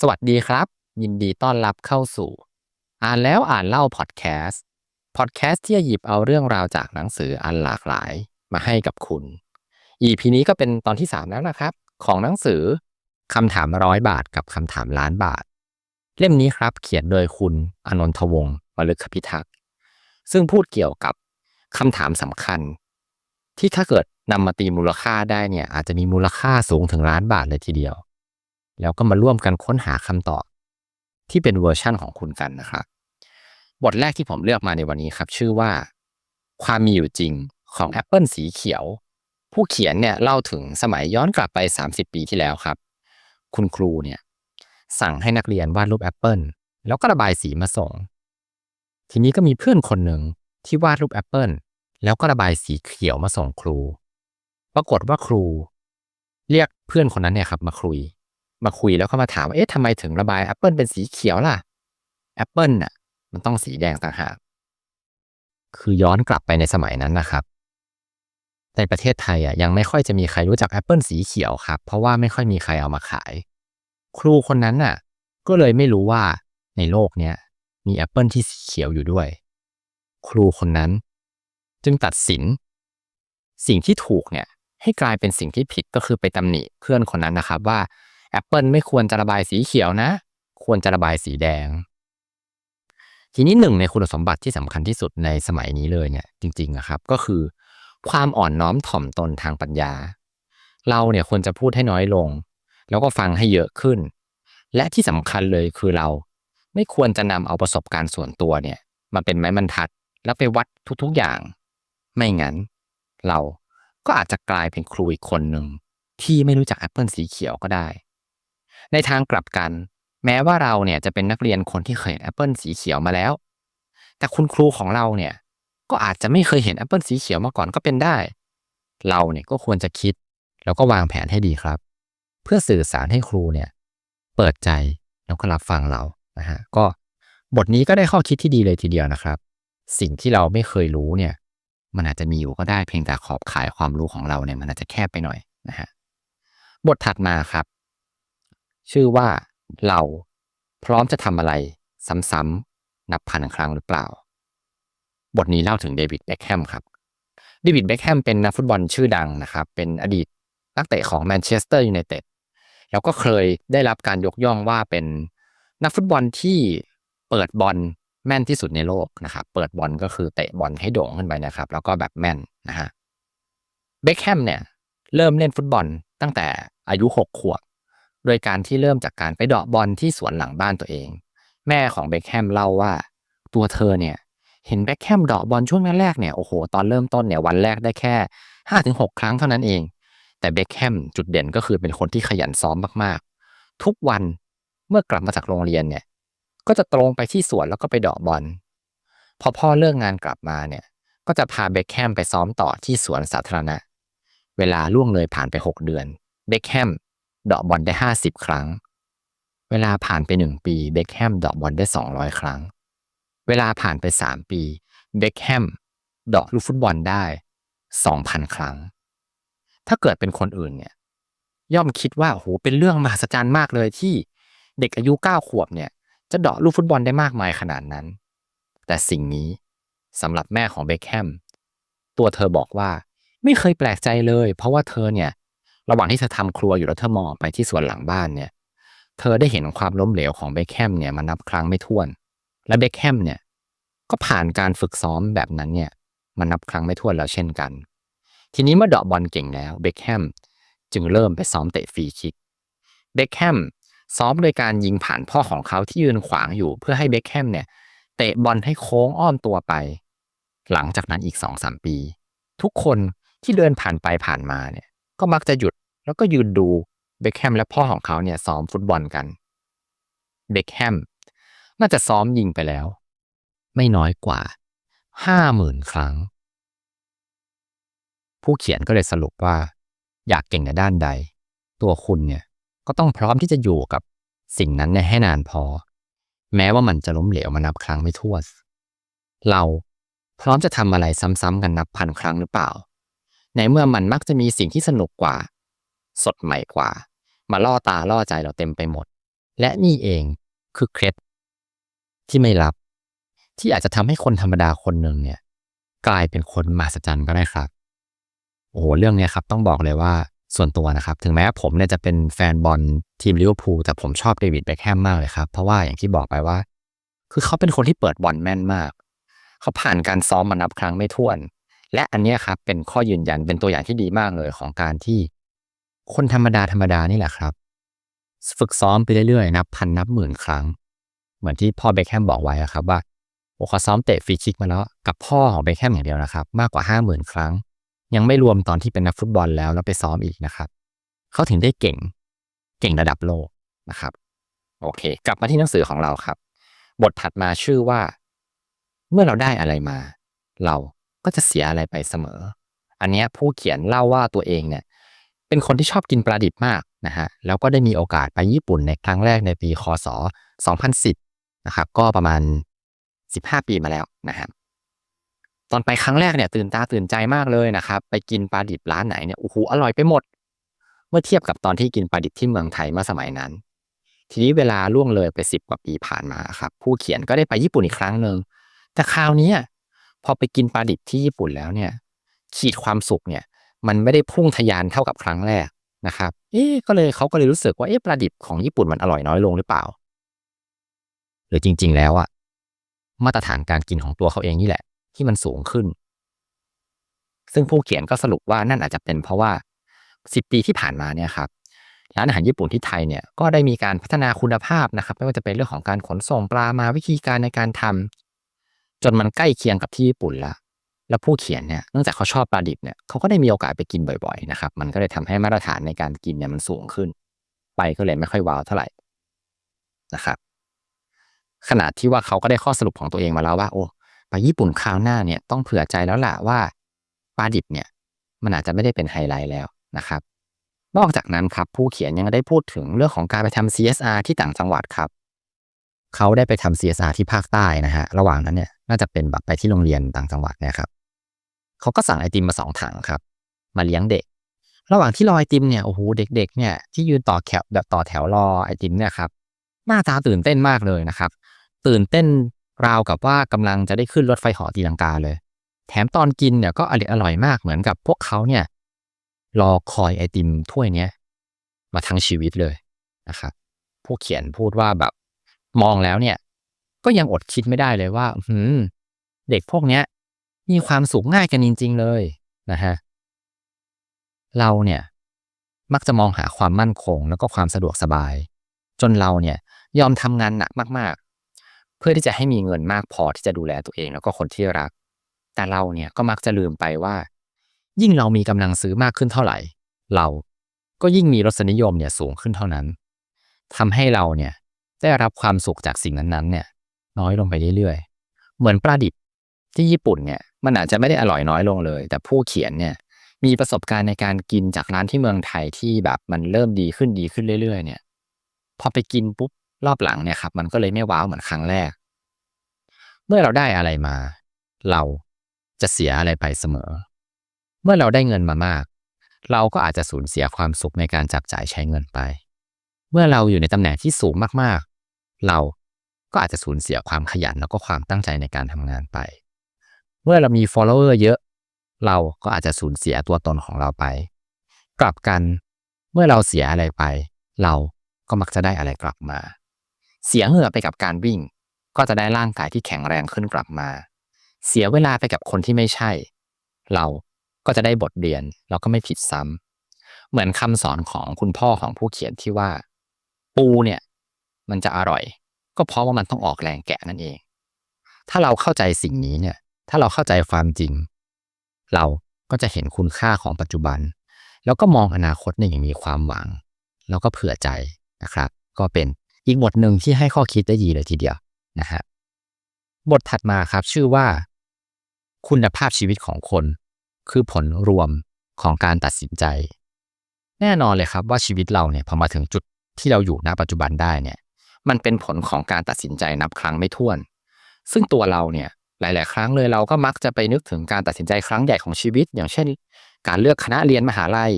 สวัสดีครับ ยินดีต้อนรับเข้าสู่ อ่านแล้วอ่านเล่าพอดแคสต์พอดแคสต์ที่จะหยิบเอาเรื่องราวจากหนังสืออันหลากหลายมาให้กับคุณ EP นี้ก็เป็นตอนที่ 3 แล้วนะครับ ของหนังสือคำถามร้อยบาทกับคำถามล้านบาท เล่มนี้ครับเขียนโดยคุณอนนทวงศ์มลึกพิทักษ์ซึ่งพูดเกี่ยวกับคำถามสำคัญ ที่ถ้าเกิดนำมาตีมูลค่าได้เนี่ยอาจจะมีมูลค่าสูงถึงล้านบาทเลยทีเดียว แล้วก็มาร่วมกันค้นหาคำตอบ ที่เป็นเวอร์ชั่นของคุณกันนะครับบทแรกที่ผมเลือกมาในวันนี้ครับ ชื่อว่า ความมีอยู่จริงของแอปเปิลสีเขียว ผู้เขียนเนี่ยเล่าถึงสมัยย้อนกลับไป 30 ปีที่แล้วครับ คุณครูเนี่ยสั่งให้นักเรียนวาดรูปแอปเปิลแล้วก็ระบายสีมาส่ง ทีนี้ก็มีเพื่อนคนหนึ่งที่วาดรูปแอปเปิลแล้วก็ระบายสีเขียวมาส่งครู ปรากฏว่าครู เรียกเพื่อนคนนั้นเนี่ยครับมาคุย มาคุยแล้วก็มาถามว่าเอ๊ะทำไมถึงระบายแอปเปิลเป็นสีเขียวล่ะแอปเปิลน่ะมันต้องสีแดงต่างหากคือย้อนกลับไปในสมัยนั้นนะครับ ในประเทศไทยอะยังไม่ค่อยจะมีใครรู้จักแอปเปิลสีเขียวครับ เพราะว่าไม่ค่อยมีใครเอามาขาย ครูคนนั้นน่ะ ก็เลยไม่รู้ว่าในโลกเนี้ยมีแอปเปิลที่สีเขียวอยู่ด้วย ครูคนนั้น จึงตัดสิน สิ่งที่ถูกเนี่ยให้กลายเป็นสิ่งที่ผิดก็คือไปตำหนิเพื่อนคนนั้นนะครับว่า แอปเปิลไม่ควรจะระบายสีเขียวนะ ควรจะระบายสีแดง ทีนี้หนึ่งในคุณสมบัติที่สำคัญที่สุดในสมัยนี้เลยเนี่ยจริงๆนะครับ ก็คือ ความอ่อนน้อมถ่อมตนทางปัญญา เราเนี่ยควรจะพูดให้น้อยลง แล้วก็ฟังให้เยอะขึ้น และที่สำคัญเลยคือเราไม่ควรจะนำเอาประสบการณ์ส่วนตัวเนี่ยมาเป็นไม้บรรทัด แล้วไปวัดทุกๆอย่าง ไม่งั้น เราก็อาจจะกลายเป็นครูอีกคนหนึ่งที่ไม่รู้จักแอปเปิลสีเขียวก็ได้ ในทางกลับกัน แม้ว่าเราเนี่ยจะเป็นนักเรียนคนที่เคยเห็นแอปเปิลสีเขียวมาแล้ว แต่คุณครูของเราเนี่ยก็อาจจะไม่เคยเห็นแอปเปิลสีเขียวมาก่อนก็เป็นได้ เราเนี่ยก็ควรจะคิด แล้วก็วางแผนให้ดีครับ เพื่อสื่อสารให้ครูเนี่ยเปิดใจแล้วก็รับฟังเรานะฮะก็บทนี้ก็ได้ข้อคิดที่ดีเลยทีเดียวนะครับ สิ่งที่เราไม่เคยรู้เนี่ย มันอาจจะมีอยู่ก็ได้เพียงแต่ขอบข่ายความรู้ของเราเนี่ยมันอาจจะแคบไปหน่อยนะฮะบทถัดมาครับ ชื่อว่าเราพร้อมจะทำอะไรซ้ำๆนับพันครั้งหรือเปล่า บทนี้เล่าถึงเดวิดเบคแฮมครับเดวิดเบคแฮมเป็นนักฟุตบอลชื่อดังนะครับ เป็นอดีตนักเตะของแมนเชสเตอร์ยูไนเต็ดแล้วก็เคยได้รับการยกย่องว่าเป็นนักฟุตบอลที่เปิดบอลแม่นที่สุดในโลกนะครับ เปิดบอลก็คือเตะบอลให้โด่งขึ้นไปนะครับ แล้วก็แบบแม่นนะฮะ เบคแฮมเนี่ยเริ่มเล่นฟุตบอลตั้งแต่อายุหกขวบ โดยการที่เริ่มจากการไปเดาะบอลที่สวนหลังบ้านตัวเอง แม่ของเบคแฮมเล่าว่า ตัวเธอเนี่ยเห็นเบคแฮมเดาะบอลช่วงแรกๆเนี่ยโอ้โหตอนเริ่มต้นเนี่ยวันแรกได้แค่ห้าถึงหกครั้งเท่านั้นเอง แต่เบคแฮมจุดเด่นก็คือเป็นคนที่ขยันซ้อมมากๆ ทุกวันเมื่อกลับมาจากโรงเรียนเนี่ยก็จะตรงไปที่สวนแล้วก็ไปเดาะบอลพอพ่อเลิกงานกลับมาเนี่ยก็จะพาเบคแฮมไปซ้อมต่อที่สวนสาธารณะ เวลาล่วงเลยผ่านไปหกเดือน เบคแฮม เดาะบอลได้ห้าสิบครั้ง เวลาผ่านไปหนึ่งปีเบคแฮมเดาะบอลได้สองร้อยครั้ง เวลาผ่านไปสามปีเบคแฮมเดาะลูกฟุตบอลได้สองพันครั้ง ถ้าเกิดเป็นคนอื่นเนี่ย ย่อมคิดว่าโอ้โหเป็นเรื่องมหัศจรรย์มากเลยที่เด็กอายุเก้าขวบเนี่ย จะเดาะลูกฟุตบอลได้มากมายขนาดนั้น แต่สิ่งนี้สำหรับแม่ของเบคแฮมตัวเธอบอกว่าไม่เคยแปลกใจเลย เพราะว่าเธอเนี่ย ระหว่างที่เธอทำครัวอยู่แล้วเธอมองไปที่สวนหลังบ้านเนี่ย เธอได้เห็นความล้มเหลวของเบคแฮมเนี่ยมานับครั้งไม่ถ้วน และเบคแฮมเนี่ยก็ผ่านการฝึกซ้อมแบบนั้นเนี่ยมานับครั้งไม่ถ้วนแล้วเช่นกัน ทีนี้เมื่อเดาะบอลเก่งแล้วเบคแฮมจึงเริ่มไปซ้อมเตะฟรีคิก เบคแฮมซ้อมโดยการยิงผ่านพ่อของเขาที่ยืนขวางอยู่ เพื่อให้เบคแฮมเนี่ยเตะบอลให้โค้งอ้อมตัวไป หลังจากนั้นอีกสองสามปี ทุกคนที่เดินผ่านไปผ่านมาเนี่ยก็มักจะหยุด แล้วก็ยืนดูเบคแฮมและพ่อของเขาเนี่ยซ้อมฟุตบอลกันเบคแฮมน่าจะซ้อมยิงไปแล้ว ไม่น้อยกว่าห้าหมื่นครั้ง ผู้เขียนก็เลยสรุปว่า อยากเก่งในด้านใด ตัวคุณเนี่ยก็ต้องพร้อมที่จะอยู่กับสิ่งนั้นในให้นานพอ แม้ว่ามันจะล้มเหลวมานับครั้งไม่ถ้วนเราพร้อมจะทำอะไรซ้ำๆกันนับพันครั้งหรือเปล่า ในเมื่อมันมักจะมีสิ่งที่สนุกกว่า สดใหม่กว่า มาล่อตาล่อใจเราเต็มไปหมด และนี่เองคือเคล็ดที่ไม่ลับ ที่อาจจะทำให้คนธรรมดาคนหนึ่งเนี่ย กลายเป็นคนมหัศจรรย์ก็ได้ครับ โอ้โห เรื่องเนี้ยครับต้องบอกเลยว่าส่วนตัวนะครับ ถึงแม้ผมเนี่ยจะเป็นแฟนบอลทีมลิเวอร์พูลแต่ผมชอบเดวิดเบคแฮมมากเลยครับ เพราะว่าอย่างที่บอกไปว่า คือเขาเป็นคนที่เปิดบอลแม่นมาก เขาผ่านการซ้อมมานับครั้งไม่ถ้วน และอันนี้ครับเป็นข้อยืนยันเป็นตัวอย่างที่ดีมากเลยของการที่ คนธรรมดาธรรมดานี่แหละครับ ฝึกซ้อมไปเรื่อยๆ นับพันนับหมื่นครั้ง เหมือนที่พ่อเบคแฮมบอกไว้ครับว่าโอ้เขาซ้อมเตะฟรีคิกมาแล้วกับพ่อของเบคแฮมอย่างเดียวนะครับ มากกว่าห้าหมื่นครั้ง ยังไม่รวมตอนที่เป็นนักฟุตบอลแล้วแล้วไปซ้อมอีกนะครับ เขาถึงได้เก่งเก่งระดับโลกนะครับ โอเค กลับมาที่หนังสือของเราครับ บทถัดมาชื่อว่า เมื่อเราได้อะไรมา เราก็จะเสียอะไรไปเสมอ อันนี้ผู้เขียนเล่าว่าตัวเองเนี่ย เป็นคนที่ชอบกินปลาดิบมากนะฮะแล้วก็ได้มีโอกาสไปญี่ปุ่นในครั้งแรกในปีคศ 2010 นะครับ ก็ประมาณ 15 ปีมาแล้วนะครับตอนไปครั้งแรกเนี่ยตื่นตาตื่นใจมากเลยนะครับ ไปกินปลาดิบร้านไหนเนี่ยโอ้โหอร่อยไปหมด เมื่อเทียบกับตอนที่กินปลาดิบที่เมืองไทยเมื่อสมัยนั้น ทีนี้เวลาล่วงเลยไปสิบกว่าปีผ่านมาครับ ผู้เขียนก็ได้ไปญี่ปุ่นอีกครั้งหนึ่งแต่คราวนี้พอไปกินปลาดิบที่ญี่ปุ่นแล้วเนี่ย ขีดความสุขเนี่ย มันไม่ได้พุ่งทะยานเท่ากับครั้งแรกนะครับ เอ๊ก็เลยเขาก็เลยรู้สึกว่าเอ๊ะปลาดิบของญี่ปุ่นมันอร่อยน้อยลงหรือเปล่า หรือจริง ๆ แล้วอะมาตรฐานการกินของตัวเขาเองนี่แหละ ที่มันสูงขึ้น ซึ่งผู้เขียนก็สรุปว่านั่นอาจจะเป็นเพราะว่าสิบปีที่ผ่านมาเนี่ยครับร้านอาหารญี่ปุ่นที่ไทยเนี่ยก็ได้มีการพัฒนาคุณภาพนะครับ ไม่ว่าจะเป็นเรื่องของการขนส่งปลามาวิธีการในการทำจนมันใกล้เคียงกับที่ญี่ปุ่นละ แล้วผู้เขียนเนี่ยเนื่องจากเขาชอบปลาดิบเนี่ยเขาก็ได้มีโอกาสไปกินบ่อยๆนะครับมันก็เลยทำให้มาตรฐานในการกินเนี่ยมันสูงขึ้น ไปก็เลยไม่ค่อยว้าวเท่าไหร่นะครับขนาดที่ว่าเขาก็ได้ข้อสรุปของตัวเองมาแล้วว่าโอ้ไปญี่ปุ่นคราวหน้าเนี่ยต้องเผื่อใจแล้วล่ะว่าปลาดิบเนี่ยมันอาจจะไม่ได้เป็นไฮไลท์แล้วนะครับ นอกจากนั้นครับผู้เขียนยังได้พูดถึงเรื่องของการไปทำ CSR ที่ต่างจังหวัดครับเขาได้ไปทำ CSR ที่ภาคใต้นะฮะระหว่างนั้นเนี่ยน่าจะเป็นแบบไปที่โรงเรียนต่างจังหวัดเนี่ยครับ เขาก็สั่งไอติมมาสองถังครับ มาเลี้ยงเด็ก ระหว่างที่รอไอติมเนี่ยโอ้โหเด็กๆเนี่ยที่ยืนต่อแถวแบบต่อแถวรอไอติมเนี่ยครับหน้าตาตื่นเต้นมากเลยนะครับ ตื่นเต้นราวกับว่ากำลังจะได้ขึ้นรถไฟหาะตีลังกาเลย แถมตอนกินเนี่ยก็อร่อยอร่อยมากเหมือนกับพวกเขาเนี่ยรอคอยไอติมถ้วยเนี้ยมาทั้งชีวิตเลยนะครับผู้เขียนพูดว่าแบบมองแล้วเนี่ย ก็ยังอดคิดไม่ได้เลยว่า หืมเด็กพวกเนี้ย มีความสุขง่ายกันจริง ๆ เลยนะฮะเราเนี่ยมักจะมองหาความมั่นคงแล้วก็ความสะดวกสบาย จนเราเนี่ยยอมทำงานหนักมาก ๆ เพื่อที่จะให้มีเงินมากพอที่จะดูแลตัวเองแล้วก็คนที่รัก แต่เราเนี่ยก็มักจะลืมไปว่า ยิ่งเรามีกำลังซื้อมากขึ้นเท่าไหร่ เราก็ยิ่งมีรสนิยมเนี่ยสูงขึ้นเท่านั้นทำให้เราเนี่ยได้รับความสุขจากสิ่งนั้นๆเนี่ยน้อยลงไปเรื่อยๆ เหมือนปลาดิบ ที่ญี่ปุ่นเนี่ยมันอาจจะไม่ได้อร่อยน้อยลงเลย แต่ผู้เขียนเนี่ยมีประสบการณ์ในการกินจากร้านที่เมืองไทยที่แบบมันเริ่มดีขึ้นดีขึ้นเรื่อยๆ เนี่ย พอไปกินปุ๊บรอบหลังเนี่ยครับ มันก็เลยไม่ว้าวเหมือนครั้งแรก เมื่อเราได้อะไรมา เราจะเสียอะไรไปเสมอ เมื่อเราได้เงินมามาก เราก็อาจจะสูญเสียความสุขในการจับจ่ายใช้เงินไป เมื่อเราอยู่ในตำแหน่งที่สูงมากๆ เราก็อาจจะสูญเสียความขยันแล้วก็ความตั้งใจในการทำงานไป เมื่อเรามี follower เยอะ เราก็อาจจะสูญเสียตัวตนของเราไป กลับกัน เมื่อเราเสียอะไรไป เราก็มักจะได้อะไรกลับมา เสียเหงื่อไปกับการวิ่ง ก็จะได้ร่างกายที่แข็งแรงขึ้นกลับมา เสียเวลาไปกับคนที่ไม่ใช่ เราก็จะได้บทเรียนเราก็ไม่ผิดซ้ำเหมือนคำสอนของคุณพ่อของผู้เขียนที่ว่า ปูเนี่ย มันจะอร่อย ก็เพราะว่ามันต้องออกแรงแกะนั่นเอง ถ้าเราเข้าใจสิ่งนี้เนี่ย ถ้าเราเข้าใจความจริง เราก็จะเห็นคุณค่าของปัจจุบัน แล้วก็มองอนาคตในอย่างมีความหวัง แล้วก็เผื่อใจนะครับ ก็เป็นอีกบทหนึ่งที่ให้ข้อคิดได้ดีเลยทีเดียวนะฮะบทถัดมาครับชื่อว่า คุณภาพชีวิตของคน คือผลรวมของการตัดสินใจ แน่นอนเลยครับว่าชีวิตเราเนี่ยพอมาถึงจุดที่เราอยู่ณปัจจุบันได้เนี่ย มันเป็นผลของการตัดสินใจนับครั้งไม่ถ้วน ซึ่งตัวเราเนี่ย หลาย ๆ ครั้งเลยเราก็มักจะไปนึกถึงการตัดสินใจครั้งใหญ่ของชีวิต อย่างเช่น การเลือกคณะเรียนมหาลัย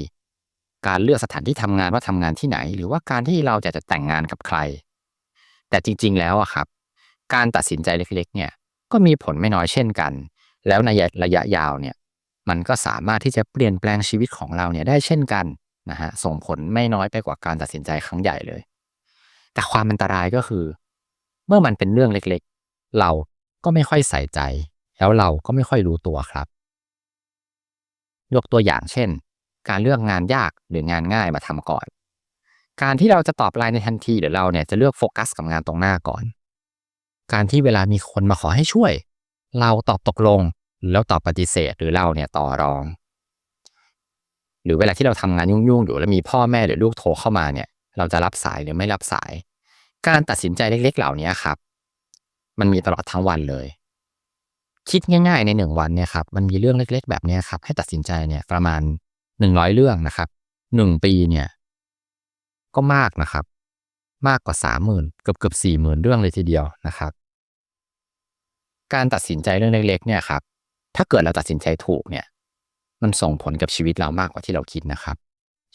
การเลือกสถานที่ทำงานว่าทำงานที่ไหน หรือว่าการที่เราจะจะแต่งงานกับใคร แต่จริง ๆ แล้วอะครับ การตัดสินใจเล็ก ๆ เนี่ยก็มีผลไม่น้อยเช่นกัน แล้วในระยะยาวเนี่ยมันก็สามารถที่จะเปลี่ยนแปลงชีวิตของเราเนี่ยได้เช่นกันนะฮะส่งผลไม่น้อยไปกว่าการตัดสินใจครั้งใหญ่เลย แต่ความอันตรายก็คือ เมื่อมันเป็นเรื่องเล็กๆ เรา ก็ไม่ค่อยใส่ใจ แล้วเราก็ไม่ค่อยรู้ตัวครับ ยกตัวอย่างเช่น การเลือกงานยากหรืองานง่ายมาทำก่อน การที่เราจะตอบไลน์ในทันทีหรือเราเนี่ยจะเลือกโฟกัสกับงานตรงหน้าก่อน การที่เวลามีคนมาขอให้ช่วย เราตอบตกลงแล้วตอบปฏิเสธหรือเราเนี่ยต่อรอง หรือเวลาที่เราทำงานยุ่งๆอยู่แล้วมีพ่อแม่หรือลูกโทรเข้ามาเนี่ย เราจะรับสายหรือไม่รับสาย การตัดสินใจเล็กๆ เหล่านี้ครับ มันมีตลอดทั้งวันเลย คิดง่าย ๆ ในหนึ่งวันเนี่ยครับมันมีเรื่องเล็ก ๆ แบบนี้ครับ ให้ตัดสินใจเนี่ยประมาณหนึ่งร้อยเรื่องนะครับหนึ่งปีเนี่ย ก็มากนะครับ มากกว่าสามหมื่นเกือบเกือบสี่หมื่นเรื่องเลยทีเดียวนะครับ การตัดสินใจเรื่องเล็ก ๆ เนี่ยครับ ถ้าเกิดเราตัดสินใจถูกเนี่ย มันส่งผลกับชีวิตเรามากกว่าที่เราคิดนะครับ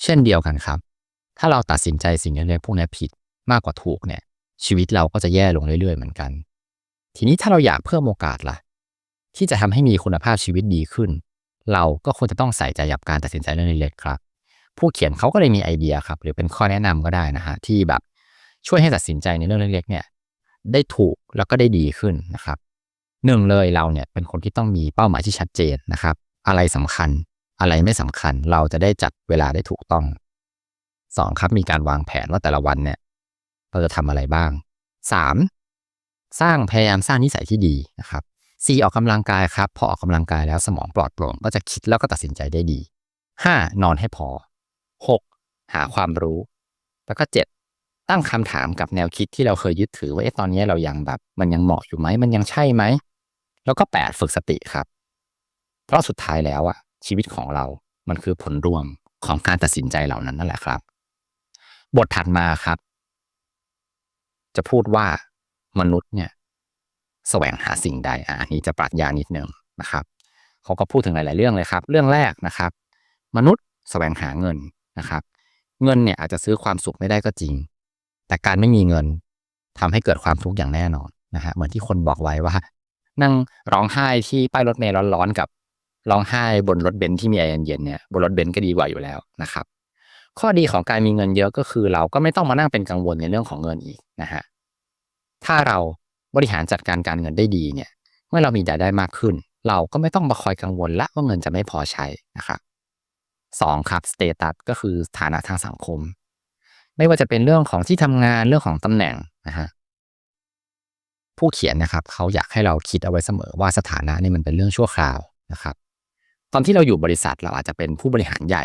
เช่นเดียวกันครับ ถ้าเราตัดสินใจสิ่งเล็กๆพวกนี้ผิดมากกว่าถูกเนี่ย ชีวิตเราก็จะแย่ลงเรื่อยๆเหมือนกัน ทีนี้ถ้าเราอยากเพิ่มโอกาสล่ะ ที่จะทำให้มีคุณภาพชีวิตดีขึ้น เราก็ควรจะต้องใส่ใจกับการตัดสินใจเรื่องเล็กๆครับ ผู้เขียนเขาก็เลยมีไอเดียครับ หรือเป็นข้อแนะนำก็ได้นะฮะที่แบบช่วยให้ตัดสินใจในเรื่องเล็กๆเนี่ยได้ถูกแล้วก็ได้ดีขึ้นนะครับหนึ่งเลยเราเนี่ยเป็นคนที่ต้องมีเป้าหมายที่ชัดเจนนะครับ อะไรสำคัญ อะไรไม่สำคัญเราจะได้จัดเวลาได้ถูกต้องสองครับมีการวางแผนว่าแต่ละวันเนี่ย เราจะทำอะไรบ้างสาม สร้างพยายามสร้างนิสัยที่ดีนะครับสี่ออกกำลังกายครับ พอออกกำลังกายแล้วสมองปลอดโปร่งก็จะคิดแล้วก็ตัดสินใจได้ดีห้านอนให้พอหกหาความรู้ แล้วก็เจ็ดตั้งคำถามกับแนวคิดที่เราเคยยึดถือว่าเอ๊ะตอนนี้เรายังแบบ มันยังเหมาะอยู่ไหมมันยังใช่ไหม แล้วก็แปดฝึกสติครับ เพราะสุดท้ายแล้วอะชีวิตของเรา มันคือผลรวมของการตัดสินใจเหล่านั้นนั่นแหละครับ บทถัดมาครับ จะพูดว่า มนุษย์เนี่ยแสวงหาสิ่งใดอะอันนี้จะปรัชญานิดนึงนะครับเขาก็พูดถึงหลาย ๆ เรื่องเลยครับ เรื่องแรกนะครับ มนุษย์แสวงหาเงินนะครับ เงินเนี่ยอาจจะซื้อความสุขไม่ได้ก็จริง แต่การไม่มีเงินทำให้เกิดความทุกข์อย่างแน่นอนนะฮะเหมือนที่คนบอกไว้ว่า นั่งร้องไห้ที่ป้ายรถเมล์ร้อน ๆ กับร้องไห้บนรถเบนซ์ที่มีแอร์เย็นๆเนี่ยบนรถเบนซ์ก็ดีกว่าอยู่แล้วนะครับ ข้อดีของการมีเงินเยอะก็คือ เราก็ไม่ต้องมานั่งเป็นกังวลในเรื่องของเงินอีกนะฮะ ถ้าเราบริหารจัดการการเงินได้ดีเนี่ย เมื่อเรามีรายได้มากขึ้น เราก็ไม่ต้องมาคอยกังวลละว่าเงินจะไม่พอใช้นะครับสองครับสเตตัสก็คือฐานะทางสังคม ไม่ว่าจะเป็นเรื่องของที่ทำงานเรื่องของตำแหน่งนะฮะผู้เขียนนะครับ เขาอยากให้เราคิดเอาไว้เสมอว่าสถานะนี่มันเป็นเรื่องชั่วคราวนะครับ ตอนที่เราอยู่บริษัทเราอาจจะเป็นผู้บริหารใหญ่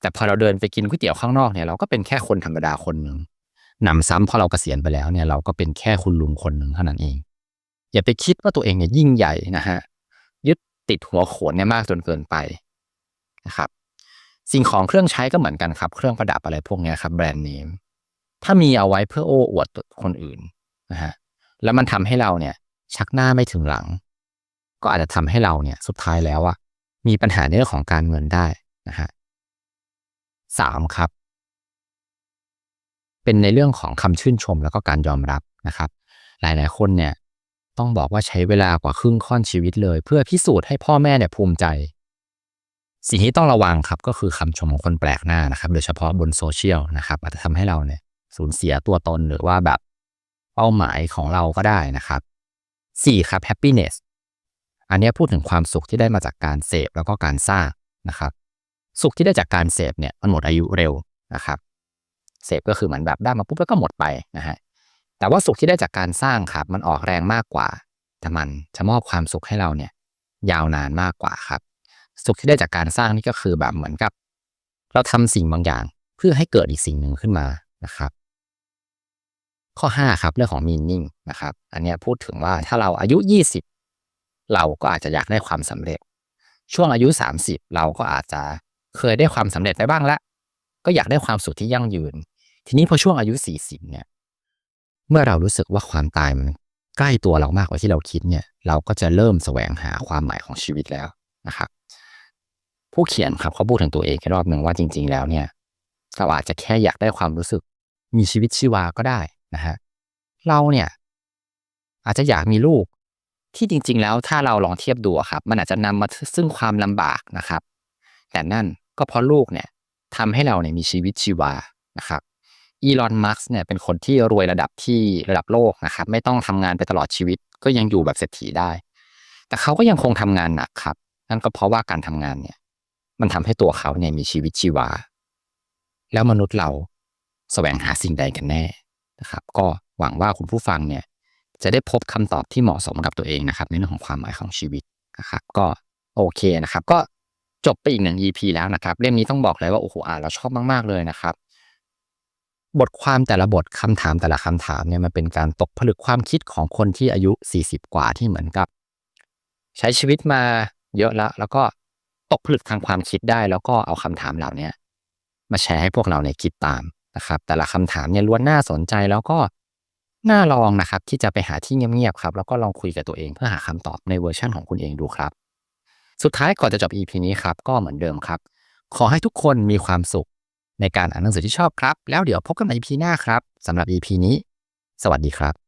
แต่พอเราเดินไปกินก๋วยเตี๋ยวข้างนอกเนี่ยเราก็เป็นแค่คนธรรมดาคนหนึ่ง หนำซ้ำพอเราเกษียณไปแล้วเนี่ยเราก็เป็นแค่คุณลุงคนหนึ่งเท่านั้นเอง อย่าไปคิดว่าตัวเองเนี่ยยิ่งใหญ่นะฮะยึดติดหัวโขนเนี่ยมากจนเกินไปนะครับสิ่งของเครื่องใช้ก็เหมือนกันครับ เครื่องประดับอะไรพวกนี้ครับแบรนด์เนมถ้ามีเอาไว้เพื่อโอ้อวดคนอื่นนะฮะแล้วมันทำให้เราเนี่ย ชักหน้าไม่ถึงหลัง ก็อาจจะทำให้เราเนี่ย สุดท้ายแล้วอะมีปัญหาในเรื่องของการเงินได้นะฮะสามครับ เป็นในเรื่องของคำชื่นชมแล้วก็การยอมรับนะครับ หลายๆ คนเนี่ยต้องบอกว่าใช้เวลากว่าครึ่งค่อนชีวิตเลย เพื่อพิสูจน์ให้พ่อแม่เนี่ยภูมิใจ สิ่งที่ต้องระวังครับก็คือคำชมของคนแปลกหน้านะครับ โดยเฉพาะบนโซเชียลนะครับอาจจะทำให้เราเนี่ยสูญเสียตัวตนหรือว่าแบบเป้าหมายของเราก็ได้นะครับสี่ครับ happiness อันนี้พูดถึงความสุขที่ได้มาจากการเสพแล้วก็การสร้างนะครับ สุขที่ได้จากการเสพเนี่ยมันหมดอายุเร็วนะครับ เสพก็คือเหมือนแบบได้มาปุ๊บแล้วก็หมดไปนะฮะแต่ว่าสุขที่ได้จากการสร้างครับมันออกแรงมากกว่า แต่มันจะมอบความสุขให้เราเนี่ยยาวนานมากกว่าครับ สุขที่ได้จากการสร้างนี่ก็คือแบบเหมือนกับ เราทำสิ่งบางอย่างเพื่อให้เกิดอีกสิ่งหนึ่งขึ้นมานะครับ ข้อ 5 ครับเรื่องของ meaning นะครับ อันนี้พูดถึงว่าถ้าเราอายุ 20 เราก็อาจจะอยากได้ความสำเร็จ ช่วงอายุ 30 เราก็อาจจะเคยได้ความสำเร็จไปบ้างแล้วก็อยากได้ความสุขที่ยั่งยืน ทีนี้พอช่วงอายุ 40 เนี่ย เมื่อเรารู้สึกว่าความตายมันใกล้ตัวเรามากกว่าที่เราคิดเนี่ย เราก็จะเริ่มแสวงหาความหมายของชีวิตแล้วนะครับ ผู้เขียนครับเขาพูดถึงตัวเองแค่รอบหนึ่งว่าจริง ๆ แล้วเนี่ยเราอาจจะแค่อยากได้ความรู้สึกมีชีวิตชีวาก็ได้นะฮะเราเนี่ย อาจจะอยากมีลูกที่จริง ๆ แล้วถ้าเราลองเทียบดูครับ มันอาจจะนำมาซึ่งความลำบากนะครับ แต่นั่นก็เพราะลูกเนี่ยทำให้เราเนี่ยมีชีวิตชีวานะครับ อีลอนมัสเนี่ยเป็นคนที่รวยระดับที่ระดับโลกนะครับ ไม่ต้องทำงานไปตลอดชีวิต ก็ยังอยู่แบบเศรษฐีได้ แต่เขาก็ยังคงทำงานหนักครับ นั่นก็เพราะว่าการทำงานเนี่ย มันทำให้ตัวเขาเนี่ยมีชีวิตชีวา แล้วมนุษย์เราแสวงหาสิ่งใดกันแน่นะครับ ก็หวังว่าคุณผู้ฟังเนี่ย จะได้พบคำตอบที่เหมาะสมกับตัวเองนะครับ ในเรื่องของความหมายของชีวิตนะครับ ก็โอเคนะครับ ก็จบไปอีกหนึ่ง EP แล้วนะครับ เล่มนี้ต้องบอกเลยว่าโอ้โหอ่านแล้วชอบมาก ๆ เลยนะครับ บทความแต่ละบทคำถามแต่ละคำถามเนี่ยมันเป็นการตกผลึกความคิดของคนที่อายุ 40 กว่าที่เหมือนกับ ใช้ชีวิตมาเยอะแล้วแล้วก็ตกผลึกทางความคิดได้แล้วก็เอาคำถามเหล่านี้มาแชร์ให้พวกเราในคิดตามนะครับ แต่ละคำถามเนี่ยล้วนน่าสนใจแล้วก็น่าลองนะครับ ที่จะไปหาที่เงียบๆครับ แล้วก็ลองคุยกับตัวเองเพื่อหาคำตอบในเวอร์ชันของคุณเองดูครับ สุดท้ายก่อนจะจบ EP นี้ครับ ก็เหมือนเดิมครับ ขอให้ทุกคนมีความสุข ในการอ่านหนังสือที่ชอบครับ แล้วเดี๋ยวพบกันใน EP หน้าครับสำหรับ EP นี้ สวัสดีครับ